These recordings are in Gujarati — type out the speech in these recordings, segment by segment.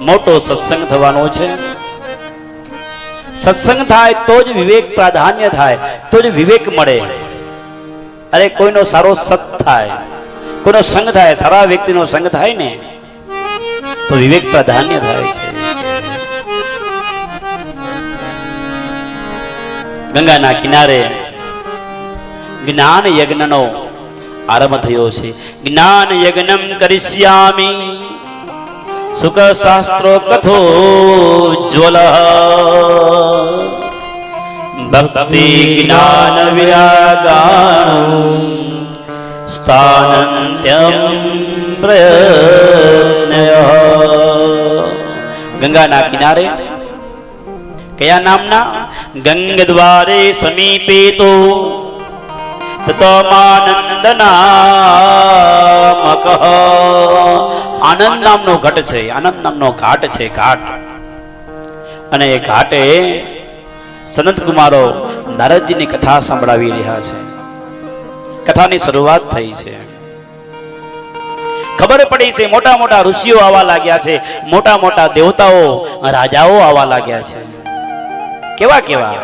મોટો સત્સંગ થવાનો છે. સત્સંગ થાય તો જ વિવેક પ્રાધાન્ય થાય, તો જ વિવેક મળે. અરે, કોઈનો સારો સત થાય, કોઈનો સંગ થાય, સારા વ્યક્તિનો સંગ થાય ને, તો વિવેક પ્રાધાન્ય થાય છે. ગંગાના કિનારે જ્ઞાન યજ્ઞનો આરંભ થયો છે. જ્ઞાન યજ્ઞમ કરિષ્યામી. સુખ શાસ્ત્રો કથો જ્વલ ભક્તિ જ્ઞાન વિરાગાણ સ્થાનંત્યમ પ્રયત્નય ગંગાના કિનારે કયા નામના ગંગ દ્વારે સમીપે તો તતમાનંદનામક આનંદ નામનો ઘટ છે, આનંદ નામનો ઘાટ છે, ઘાટ. અને એ ઘાટે સનત કુમારો નારદજીની કથા સંભળાવી રહ્યા છે. કથાની શરૂઆત થઈ છે. ખબર પડી છે, મોટા મોટા ઋષિઓ આવવા લાગ્યા છે, મોટા મોટા દેવતાઓ, રાજાઓ આવવા લાગ્યા છે. કેવા કેવા?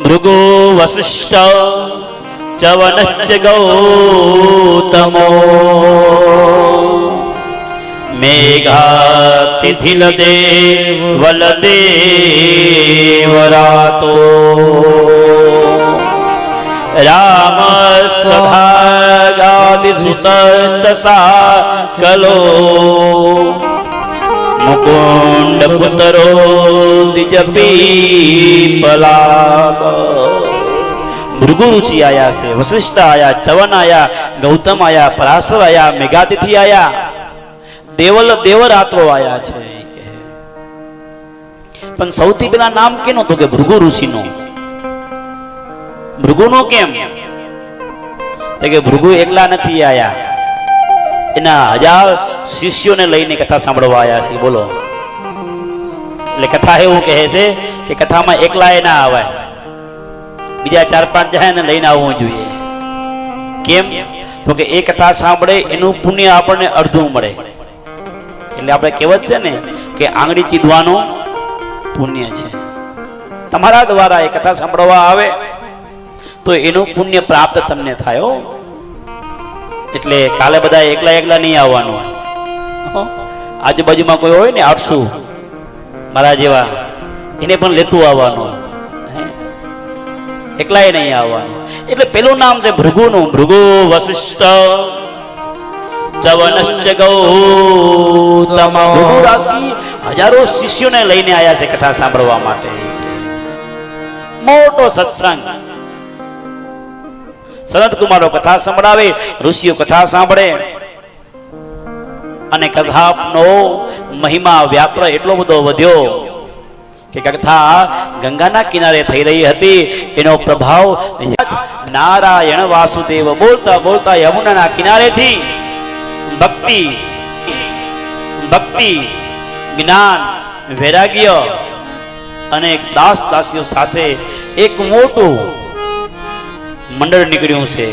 મૃગો વસિષ્ઠ ચવનશ્ચ ગૌતમો. મેઘાતિથિલ દેવલ દેવરાતો રામસ્તભાગાદિસુસચસા કલો મુકુંડ પુતરો દિજપી પલાગ ભૃગુ ઋષિ આયા છે વશિષ્ઠ આયા ચવન આયા ગૌતમ આયા પરાશર આયા મેઘાતિથિ આયા દેવલ દેવરાત્રો આયા છે પણ સૌથી પેલા નામ કેનો તો કે ભૃગુ ઋષિનું? ભૃગુનો કેમ? તો કે ભૃગુ એકલા નથી આયા. એના હજાર શિષ્યોને લઈને કથા સાંભળવા આયા છે, બોલો. એટલે કથા એવું કહે છે કે કથામાં એકલા એ ના આવાય. બીજા ચાર પાંચ જાય ને લઈને આવવું જોઈએ. કેમ? તો કે એ કથા સાંભળે, એનું પુણ્ય આપણને અડધું મળે. એટલે આપણે કહેવત છે ને કે આંગળી ચીધવાનું પુણ્ય છે. તમારા દ્વારા એ કથા સાંભળવા આવે તો એનું પુણ્ય પ્રાપ્ત તમને થાય એટલે કાલે બધા એકલા એકલા નહીં આવવાનું. આજુબાજુમાં કોઈ હોય ને આઠસુ મારા જેવા, એને પણ લેતું આવવાનું. એકલાય નહીં આવવાનું. એટલે પેલું નામ છે ભૃગુનું. ભૃગુ વશિષ્ઠ ચવનશ્ચ ગૌતમ. રાશિ હજારો શિષ્યોને લઈને આયા છે કથા સાંભળવા માટે. મોટો સત્સંગ. સનત કુમારો કથા સંભળાવે, ઋષિઓ કથા સાંભળે. અને કથાનો મહિમા વ્યાપ્ર એટલો બધો વધ્યો કે કથા ગંગાના કિનારે થઈ રહી હતી. એનો પ્રભાવ નારાયણ વાસુદેવ બોલતા બોલતા યમુનાના કિનારેથી ભક્તિ ભક્તિ જ્ઞાન વૈરાગ્ય અને દાસ દાસીઓ સાથે એક મોટું મંડળ નીકળ્યું છે.